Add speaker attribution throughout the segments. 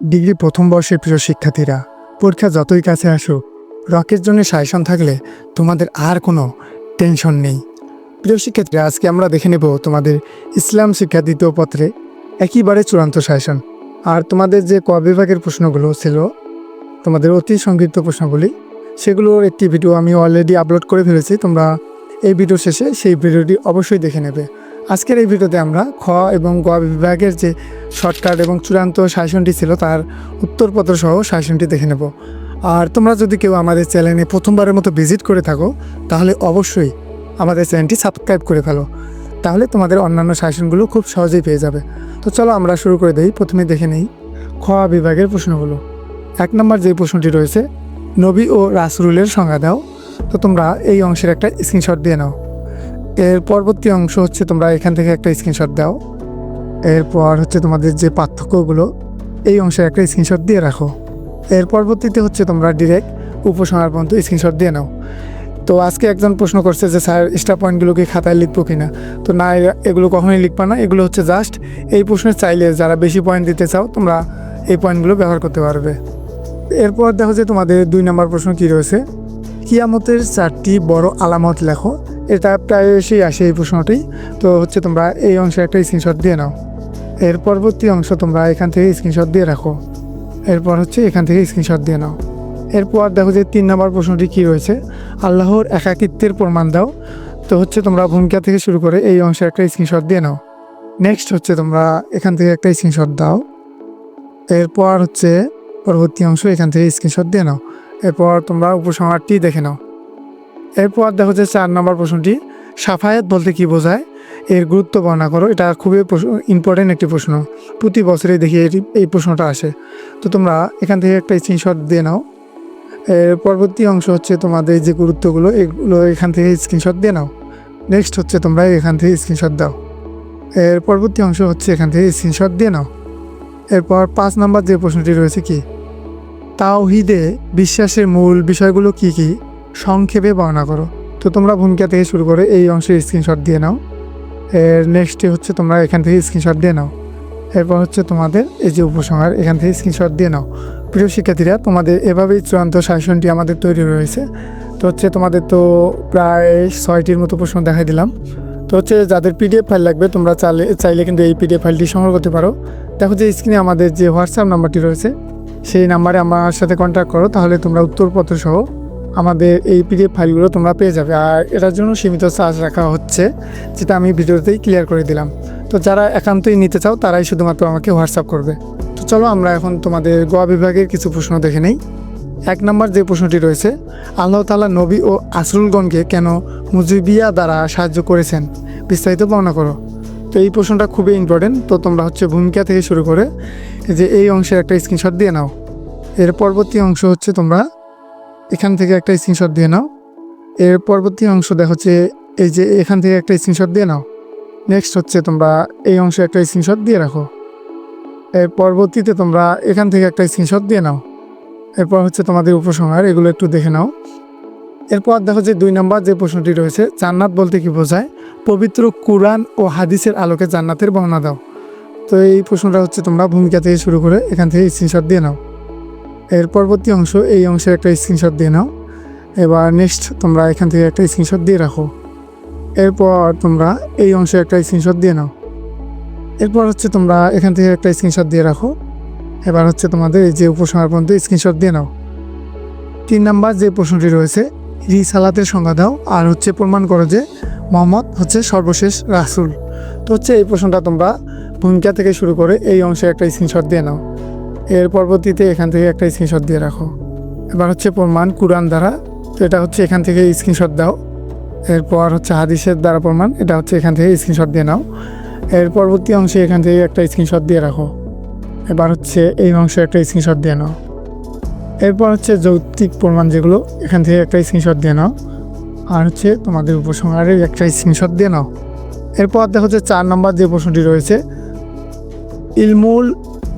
Speaker 1: Degree প্রথম বর্ষের প্রিয় শিক্ষার্থীরা, পরীক্ষা যতই কাছে আসুক, রকের জন্য সাজেশন থাকলে তোমাদের আর কোনো টেনশন নেই। প্রিয় শিক্ষার্থীরা, আজকে আমরা দেখে নেব তোমাদের ইসলাম শিক্ষা দ্বিতীয় পত্রে একইবারে চূড়ান্ত সাজেশন আর তোমাদের যে ক বিভাগের প্রশ্নগুলো ছিল, তোমাদের অতি সংক্ষিপ্ত প্রশ্নগুলি, সেগুলোর একটি ভিডিও আমি অলরেডি আপলোড করে ফেলেছি, তোমরা এই ভিডিও শেষে সেই ভিডিওটি অবশ্যই দেখে নেবে। আজকের এই ভিডিওতে আমরা খ এবং গ বিভাগের যে শর্টকাট এবং চূড়ান্ত সাজেশনটি ছিল তার উত্তরপত্র সহ সাজেশনটি দেখে নেব। আর তোমরা যদি কেউ আমাদের চ্যানেলে প্রথমবারের মতো ভিজিট করে থাকো, তাহলে অবশ্যই আমাদের চ্যানেলটি সাবস্ক্রাইব করে ফেলো। তাহলে তোমাদের অন্যান্য সাজেশনগুলো খুব সহজেই পেয়ে যাবে। তো চলো আমরা শুরু করে দিই। প্রথমে দেখে নেই খ বিভাগের প্রশ্নগুলো। এক নম্বর যে প্রশ্নটি রয়েছে, নবী ও রাসরুলের সংজ্ঞা দাও। তো তোমরা এই অংশের একটা স্ক্রিনশট দিয়ে নাও। এর পরবর্তী অংশ হচ্ছে তোমরা এখান থেকে একটা স্ক্রিনশট দাও। এরপর হচ্ছে তোমাদের যে পার্থক্যগুলো, এই অংশের একটা স্ক্রিনশট দিয়ে রাখো। এর পরবর্তীতে হচ্ছে তোমরা ডিরেক্ট উপসংহার পর্যন্ত স্ক্রিনশট দিয়ে নাও। তো আজকে একজন প্রশ্ন করছে যে, স্যার স্টার পয়েন্টগুলোকে খাতায় লিখব কি না তো না এগুলো কখনোই লিখবা না। এগুলো হচ্ছে জাস্ট এই প্রশ্নের চাইলে যারা বেশি পয়েন্ট দিতে চাও, তোমরা এই পয়েন্টগুলো ব্যবহার করতে পারবে। এরপর দেখো যে তোমাদের দুই নম্বর প্রশ্ন কি রয়েছে? কিয়ামতের চারটি বড় আলামত লেখো এটা প্রায়শই আসে এই প্রশ্নটি। তো হচ্ছে তোমরা এই অংশে একটা স্ক্রিনশট দিয়ে নাও। এর পরবর্তী অংশ তোমরা এখান থেকে স্ক্রিনশট দিয়ে রাখো। এরপর হচ্ছে এখান থেকে স্ক্রিনশট দিয়ে নাও। এরপর দেখো যে তিন নম্বর প্রশ্নটি কি রয়েছে? আল্লাহর একাকিত্বের প্রমাণ দাও। তো হচ্ছে তোমরা ভূমিকা থেকে শুরু করে এই অংশে একটা স্ক্রিনশট দিয়ে নাও। নেক্সট হচ্ছে তোমরা এখান থেকে একটা স্ক্রিনশট দাও। এরপর হচ্ছে পরবর্তী অংশ এখান থেকে স্ক্রিনশট দিয়ে নাও। এরপর তোমরা উপসংহারটি দেখে নাও। এরপর দেখো যে চার নম্বর প্রশ্নটি, সাফায়াত বলতে কি বোঝায়? এর গুরুত্ব বর্ণনা করো, এটা খুবই ইম্পর্টেন্ট একটি প্রশ্ন। প্রতি বছরে দেখি এটি, এই প্রশ্নটা আসে। তো তোমরা এখান থেকে একটা স্ক্রিনশট দিয়ে নাও। এর পরবর্তী অংশ হচ্ছে তোমাদের যে গুরুত্বগুলো, এগুলো এখান থেকে স্ক্রিনশট দিয়ে নাও। নেক্সট হচ্ছে তোমরা এখান থেকে স্ক্রিনশট দাও। এর পরবর্তী অংশ হচ্ছে এখান থেকে স্ক্রিনশট দিয়ে নাও। এরপর পাঁচ নাম্বার যে প্রশ্নটি রয়েছে কি? তাওহিদে বিশ্বাসের মূল বিষয়গুলো কি কি? সংক্ষেপে বর্ণনা করো। তো তোমরা ভূমিকা থেকে শুরু করে এই অংশের স্ক্রিনশট দিয়ে নাও। এর নেক্সটে হচ্ছে তোমরা এখান থেকে স্ক্রিনশট দিয়ে নাও। এরপর হচ্ছে তোমাদের এই যে উপসংহার, এখান থেকে স্ক্রিনশট দিয়ে নাও। প্রিয় শিক্ষার্থীরা, তোমাদের এভাবেই চূড়ান্ত শাসনটি আমাদের তৈরি রয়েছে। তো হচ্ছে তোমাদের তো প্রায় ছয়টির মতো প্রশ্ন দেখাই দিলাম। তো হচ্ছে যাদের পিডিএফ ফাইল লাগবে, তোমরা চাইলে চাইলে কিন্তু এই পিডিএফ ফাইলটি সংগ্রহ করতে পারো। দেখো যে স্ক্রিনে আমাদের যে হোয়াটসঅ্যাপ নাম্বারটি রয়েছে, সেই নাম্বারে আমার সাথে কন্ট্যাক্ট করো, তাহলে তোমরা উত্তরপত্র সহ আমাদের এই পিডিএফ ফাইলগুলো তোমরা পেয়ে যাবে। আর এটার জন্য সীমিত চার্জ রাখা হচ্ছে, যেটা আমি ভিডিওতেই ক্লিয়ার করে দিলাম। তো যারা একান্তই নিতে চাও, তারাই শুধুমাত্র আমাকে হোয়াটসঅ্যাপ করবে। তো চলো আমরা এখন তোমাদের গোয়া বিভাগের কিছু প্রশ্ন দেখে নেই। এক নম্বর যে প্রশ্নটি রয়েছে, আল্লাহ তালা নবী ও আসরুলগণকে কেন মুজিবিয়া দ্বারা সাহায্য করেছেন? বিস্তারিত বর্ণনা করো। তো এই প্রশ্নটা খুবই ইম্পর্টেন্ট তো তোমরা হচ্ছে ভূমিকা থেকে শুরু করে যে এই অংশের একটা স্ক্রিনশট দিয়ে নাও। এর পরবর্তী অংশ হচ্ছে তোমরা এখান থেকে একটা স্ক্রিনশট দিয়ে নাও। এর পরবর্তী অংশ দেখো হচ্ছে এই যে এখান থেকে একটা স্ক্রিনশট দিয়ে নাও। নেক্সট হচ্ছে তোমরা এই অংশে একটা স্ক্রিনশট দিয়ে রাখো। এর পরবর্তীতে তোমরা এখান থেকে একটা স্ক্রিনশট দিয়ে নাও। এরপর হচ্ছে তোমাদের উপসংহার, এগুলো একটু দেখে নাও। এরপর দেখো যে দুই নম্বর যে প্রশ্নটি রয়েছে, জান্নাত বলতে কি বোঝায়? পবিত্র কুরআন ও হাদিসের আলোকে জান্নাতের বর্ণনা দাও। তো এই প্রশ্নটা হচ্ছে তোমরা ভূমিকা থেকে শুরু করে এখান থেকে স্ক্রিনশট দিয়ে নাও। এর পরবর্তী অংশ, এই অংশের একটা স্ক্রিনশট দিয়ে নাও। এবার নেক্সট তোমরা এখান থেকে একটা স্ক্রিনশট দিয়ে রাখো। এরপর তোমরা এই অংশে একটা স্ক্রিনশট দিয়ে নাও। এরপর হচ্ছে তোমরা এখান থেকে একটা স্ক্রিনশট দিয়ে রাখো। এবার হচ্ছে তোমাদের এই যে উপসংহার পর্যন্ত স্ক্রিনশট দিয়ে নাও। তিন নাম্বার যে প্রশ্নটি রয়েছে, রিসালাতের সংজ্ঞা দাও, আর হচ্ছে প্রমাণ করো যে মোহাম্মদ হচ্ছে সর্বশেষ রাসূল। তো হচ্ছে এই প্রশ্নটা তোমরা ভূমিকা থেকে শুরু করে এই অংশে একটা স্ক্রিনশট দিয়ে নাও। এর পরবর্তীতে এখান থেকে একটা স্ক্রিনশট দিয়ে রাখো। এবার হচ্ছে প্রমাণ কুরআন দ্বারা, তো এটা হচ্ছে এখান থেকে স্ক্রিনশট দাও। এরপর হচ্ছে হাদিসের দ্বারা প্রমাণ, এটা হচ্ছে এখান থেকে স্ক্রিনশট দিয়ে নাও। এর পরবর্তী অংশে এখান থেকে একটা স্ক্রিনশট দিয়ে রাখো। এবার হচ্ছে এই অংশে একটা স্ক্রিনশট দিয়ে নাও। এরপর হচ্ছে যৌক্তিক প্রমাণ যেগুলো, এখান থেকে একটা স্ক্রিনশট দিয়ে নাও। আর হচ্ছে তোমাদের উপসংহারের একটা স্ক্রিনশট দিয়ে নাও। এরপর দেখো যে চার নম্বর যে প্রশ্নটি রয়েছে, ইলমুল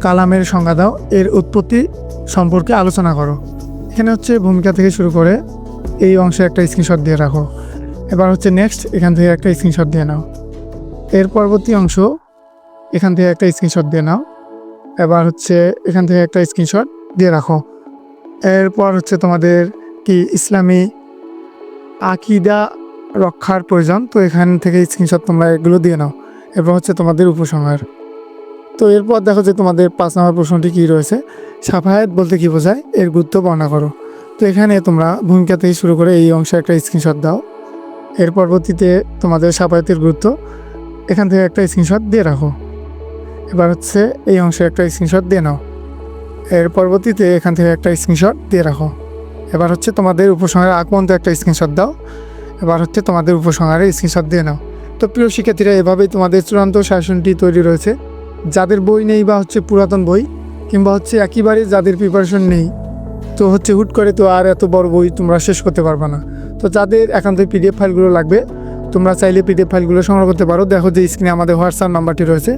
Speaker 1: কালামের সংজ্ঞা দাও, এর উৎপত্তি সম্পর্কে আলোচনা করো। এখানে হচ্ছে ভূমিকা থেকে শুরু করে এই অংশে একটা স্ক্রিনশট দিয়ে রাখো। এবার হচ্ছে নেক্সট এখান থেকে একটা স্ক্রিনশট দিয়ে নাও। এর পরবর্তী অংশ, এখান থেকে একটা স্ক্রিনশট দিয়ে নাও। এবার হচ্ছে এখান থেকে একটা স্ক্রিনশট দিয়ে রাখো। এরপর হচ্ছে তোমাদের কি ইসলামী আকিদা রক্ষার প্রয়োজন, তো এখান থেকে স্ক্রিনশট তোমরা এগুলো দিয়ে নাও। এরপর হচ্ছে তোমাদের উপসংহার। তো এরপর দেখো যে তোমাদের পাঁচ নম্বর প্রশ্নটি কী রয়েছে? সাফায়াত বলতে কী বোঝায়? এর গুরুত্ব বর্ণনা করো। তো এখানে তোমরা ভূমিকা থেকে শুরু করে এই অংশে একটা স্ক্রিনশট দাও। এর পরবর্তীতে তোমাদের সাফায়াতের গুরুত্ব। এখান থেকে একটা স্ক্রিনশট দিয়ে রাখো। এবার হচ্ছে এই অংশে একটা স্ক্রিনশট দিয়ে নাও। এর পরবর্তীতে এখান থেকে একটা স্ক্রিনশট দিয়ে রাখো। এবার হচ্ছে তোমাদের উপসংহারের পর্যন্ত একটা স্ক্রিনশট দাও। এবার হচ্ছে তোমাদের উপসংহারে স্ক্রিনশট দিয়ে নাও। তো প্রিয় শিক্ষার্থীরা, এভাবেই তোমাদের চূড়ান্ত শাসনটি তৈরি রয়েছে। যাদের বই নেই বা হচ্ছে পুরাতন বই কিংবা হচ্ছে একেবারে যাদের প্রিপারেশন নেই, তো হচ্ছে হুট করে তো আর এত বড় বই তোমরা শেষ করতে পারবে না। তো যাদের একান্ত পিডিএফ ফাইলগুলো লাগবে, তোমরা চাইলে পিডিএফ ফাইলগুলো সংগ্রহ করতে পারো। দেখো যে স্ক্রিনে আমাদের হোয়াটসঅ্যাপ নাম্বারটি রয়েছে।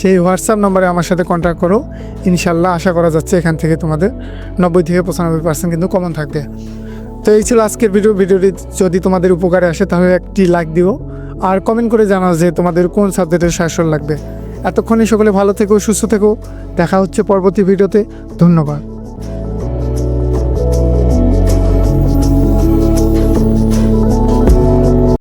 Speaker 1: সেই হোয়াটসঅ্যাপ নাম্বারে আমার সাথে কন্ট্যাক্ট করো। ইনশাল্লাহ আশা করা যাচ্ছে এখান থেকে তোমাদের নব্বই থেকে পঁচানব্বই পার্সেন্ট কিন্তু কমন থাকবে। তো এই ছিল আজকের ভিডিও ভিডিওটি যদি তোমাদের উপকারে আসে তাহলে একটি লাইক দিও। আর কমেন্ট করে জানাও যে তোমাদের কোন সাবজেক্টের শাসন লাগবে। এতক্ষণে সকলে ভালো থেকো সুস্থ থেকো। দেখা হচ্ছে পরবর্তী ভিডিওতে। ধন্যবাদ।